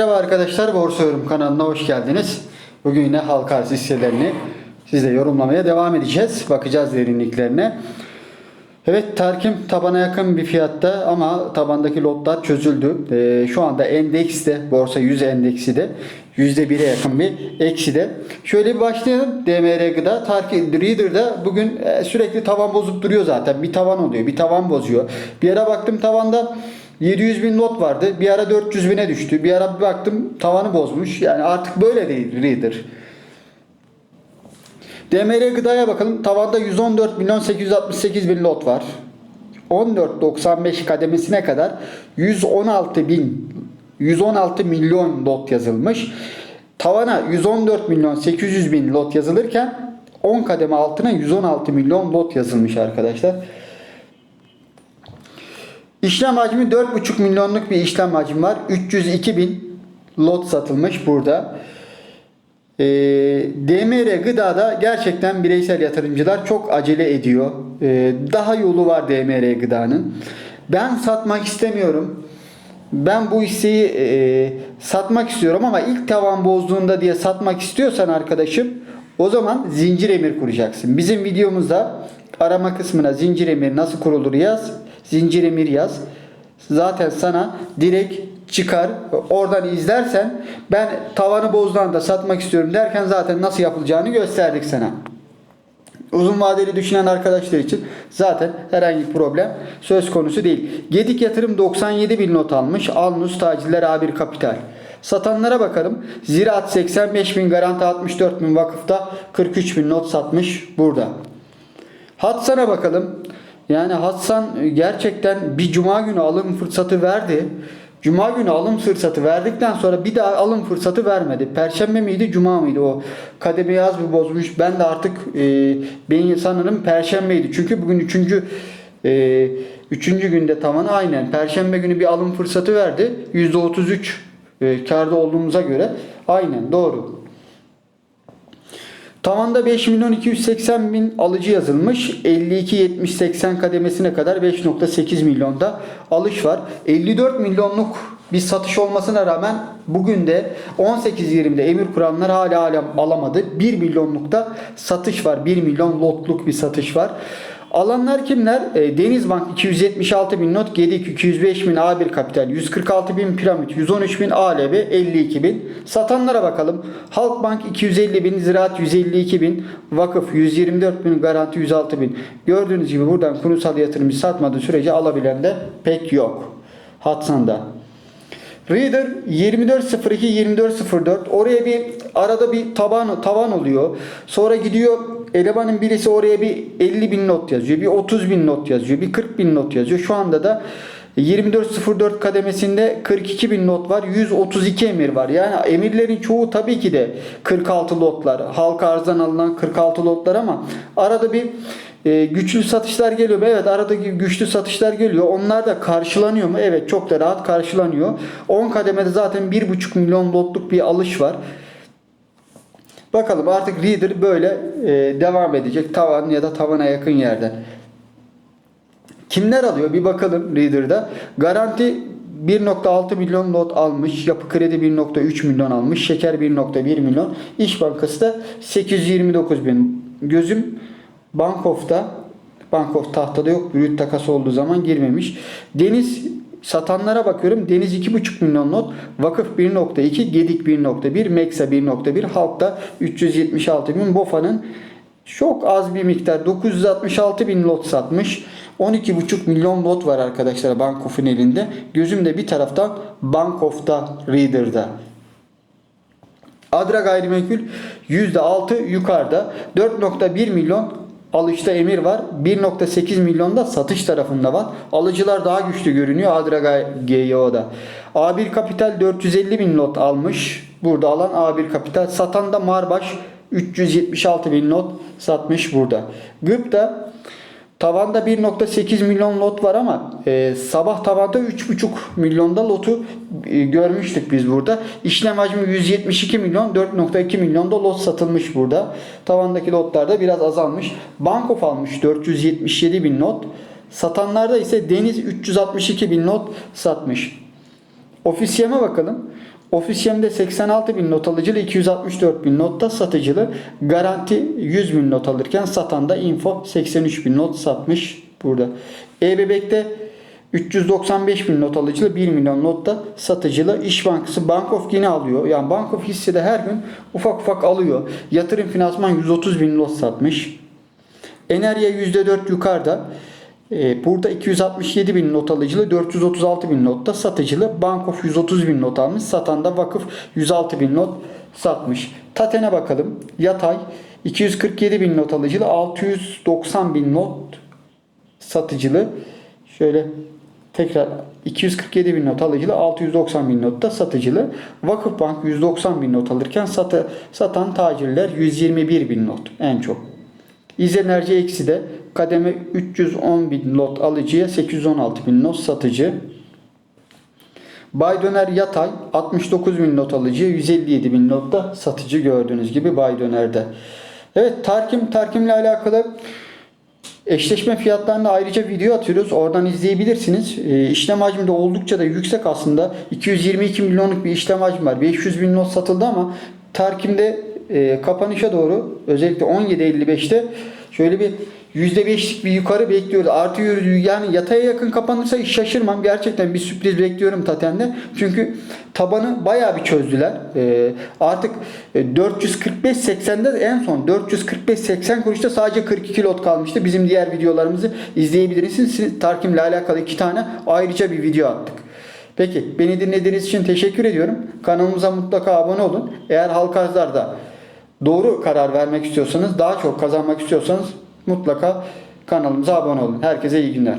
Merhaba arkadaşlar, Borsa Yorum kanalına hoş geldiniz. Bugün yine halka arz hisselerini sizle yorumlamaya devam edeceğiz. Bakacağız derinliklerine. Evet, Tarkim tabana yakın bir fiyatta ama tabandaki lotlar çözüldü. Ee, şu anda endekste, borsa 100 endeksi de %1'e yakın bir eksi de. Şöyle bir başlayalım. DMR gıda, Tarkim Reader'da bugün e, sürekli tavan bozup duruyor zaten. Bir tavan oluyor, bir tavan bozuyor. Bir ara baktım tavanda 700 bin lot vardı. Bir ara 400 bine düştü. Bir ara bir baktım tavanı bozmuş. Yani artık böyle değil Reader. DMR gıdaya bakalım. Tavanda 114 milyon 868 bin lot var. 14.95 kademesine kadar 116 bin 116 milyon lot yazılmış. Tavana 114 milyon 800 bin lot yazılırken 10 kademe altına 116 milyon lot yazılmış arkadaşlar. İşlem hacmi 4,5 milyonluk bir işlem hacmi var. 302 bin lot satılmış burada. Ee, DMR gıdada gerçekten bireysel yatırımcılar çok acele ediyor. Ee, daha yolu var DMR gıdanın. Ben satmak istemiyorum. Ben bu hisseyi e, satmak istiyorum ama ilk tavan bozduğunda diye satmak istiyorsan arkadaşım o zaman zincir emir kuracaksın. Bizim videomuzda arama kısmına zincir emir nasıl kurulur yaz. Zincir emir yaz. Zaten sana direkt çıkar. Oradan izlersen ben tavanı bozduğunda satmak istiyorum derken zaten nasıl yapılacağını gösterdik sana. Uzun vadeli düşünen arkadaşlar için zaten herhangi bir problem söz konusu değil. Gedik yatırım 97 bin not almış. Alnus taciller A1 Kapital. Satanlara bakalım. Ziraat 85 bin garanti 64 bin vakıfta 43 bin not satmış burada. Hatsan'a bakalım. Yani Hatsan gerçekten bir cuma günü alım fırsatı verdi. Cuma günü alım fırsatı verdikten sonra bir daha alım fırsatı vermedi. Perşembe miydi, cuma mıydı o kademe az bir bozmuş. Ben de artık e, ben sanırım perşembeydi. Çünkü bugün üçüncü e, üçüncü günde tavanı aynen. Perşembe günü bir alım fırsatı verdi. %33 e, karda olduğumuza göre aynen doğru. Tavanda 5 milyon 280 bin alıcı yazılmış. 52 70 80 kademesine kadar 5.8 milyonda alış var. 54 milyonluk bir satış olmasına rağmen bugün de 18.20'de emir kuranlar hala hala alamadı. 1 milyonlukta satış var. 1 milyon lotluk bir satış var. Alanlar kimler? E, Denizbank 276 bin not, Gedik 205 bin A1 Kapital, 146 bin Piramit, 113 bin ALB, 52 bin. Satanlara bakalım. Halkbank 250 bin, Ziraat 152 bin, Vakıf 124 bin, Garanti 106 bin. Gördüğünüz gibi buradan kurumsal yatırımcı satmadığı sürece alabilen de pek yok. Hatsan'da. Reader 2402 2404 oraya bir arada bir taban tavan oluyor. Sonra gidiyor elemanın birisi oraya bir 50 bin not yazıyor. Bir 30 bin not yazıyor. Bir 40 bin not yazıyor. Şu anda da 2404 kademesinde 42 bin not var. 132 emir var. Yani emirlerin çoğu tabii ki de 46 lotlar. Halka arzdan alınan 46 lotlar ama arada bir e, güçlü satışlar geliyor mu? Evet aradaki güçlü satışlar geliyor. Onlar da karşılanıyor mu? Evet çok da rahat karşılanıyor. 10 kademede zaten 1,5 milyon lotluk bir alış var. Bakalım artık Reader böyle e, devam edecek. Tavan ya da tavana yakın yerden. Kimler alıyor? Bir bakalım Reader'da. Garanti 1.6 milyon lot almış. Yapı kredi 1.3 milyon almış. Şeker 1.1 milyon. İş Bankası da 829 bin. Gözüm Bankof'ta Bankof tahtada yok. Brüt takas olduğu zaman girmemiş. Deniz satanlara bakıyorum. Deniz 2.5 milyon not. Vakıf 1.2. Gedik 1.1. Meksa 1.1. Halkta 376 bin. Bofa'nın çok az bir miktar 966 bin lot satmış. 12,5 milyon lot var arkadaşlar Bankof'un elinde. Gözüm de bir taraftan Bankof'ta Reader'da. Adra gayrimenkul %6 yukarıda. 4.1 milyon alışta emir var. 1.8 milyon da satış tarafında var. Alıcılar daha güçlü görünüyor Adra GYO'da. A1 Kapital 450 bin lot almış. Burada alan A1 Kapital. Satan da Marbaş 376 bin lot satmış burada. Gıp'ta Tavanda 1.8 milyon lot var ama e, sabah tavanda 3.5 milyonda lotu e, görmüştük biz burada. İşlem hacmi 172 milyon 4.2 milyonda lot satılmış burada. Tavandaki lotlar da biraz azalmış. Bankof almış 477 bin lot. Satanlarda ise Deniz 362 bin lot satmış. Ofisyeme bakalım. Ofisiyem'de 86 bin not alıcılı 264 bin notta satıcılı. Garanti 100 bin not alırken satan da info 83 bin not satmış burada. E-Bebek'te 395 bin not alıcılı 1 milyon notta satıcılı. İş Bankası Bank of yine alıyor. Yani Bank of hissede her gün ufak ufak alıyor. Yatırım finansman 130 bin not satmış. Enerya %4 yukarıda. Ee, burada 267 bin not alıcılı, 436 bin notta satıcılı. Bank of 130 bin not almış. Satan da vakıf 106 bin not satmış. Taten'e bakalım. Yatay 247 bin not alıcılı, 690 bin not satıcılı. Şöyle tekrar 247 bin not alıcılı, 690 bin not da satıcılı. Vakıfbank 190 bin not alırken satı, satan tacirler 121 bin not en çok. İzenerji eksi de kademe 310 bin lot alıcıya 816 bin not satıcı. Bay Döner Yatay 69 bin not alıcıya 157 bin not da satıcı gördüğünüz gibi Bay Döner'de. Evet Tarkim Tarkim'le alakalı eşleşme fiyatlarında ayrıca video atıyoruz. Oradan izleyebilirsiniz. E, işlem hacmi de oldukça da yüksek aslında. 222 milyonluk bir işlem hacmi var. 500 bin not satıldı ama Tarkim'de e, kapanışa doğru özellikle 17.55'te şöyle bir %5'lik bir yukarı bekliyoruz. Artı yürü- yani yataya yakın kapanırsa hiç şaşırmam. Gerçekten bir sürpriz bekliyorum Taten'de. Çünkü tabanı bayağı bir çözdüler. E, artık e, 445.80'de en son 445.80 kuruşta sadece 42 lot kalmıştı. Bizim diğer videolarımızı izleyebilirsiniz. Siz- Tarkim'le alakalı iki tane ayrıca bir video attık. Peki beni dinlediğiniz için teşekkür ediyorum. Kanalımıza mutlaka abone olun. Eğer halka arzlarda doğru karar vermek istiyorsanız, daha çok kazanmak istiyorsanız mutlaka kanalımıza abone olun. Herkese iyi günler.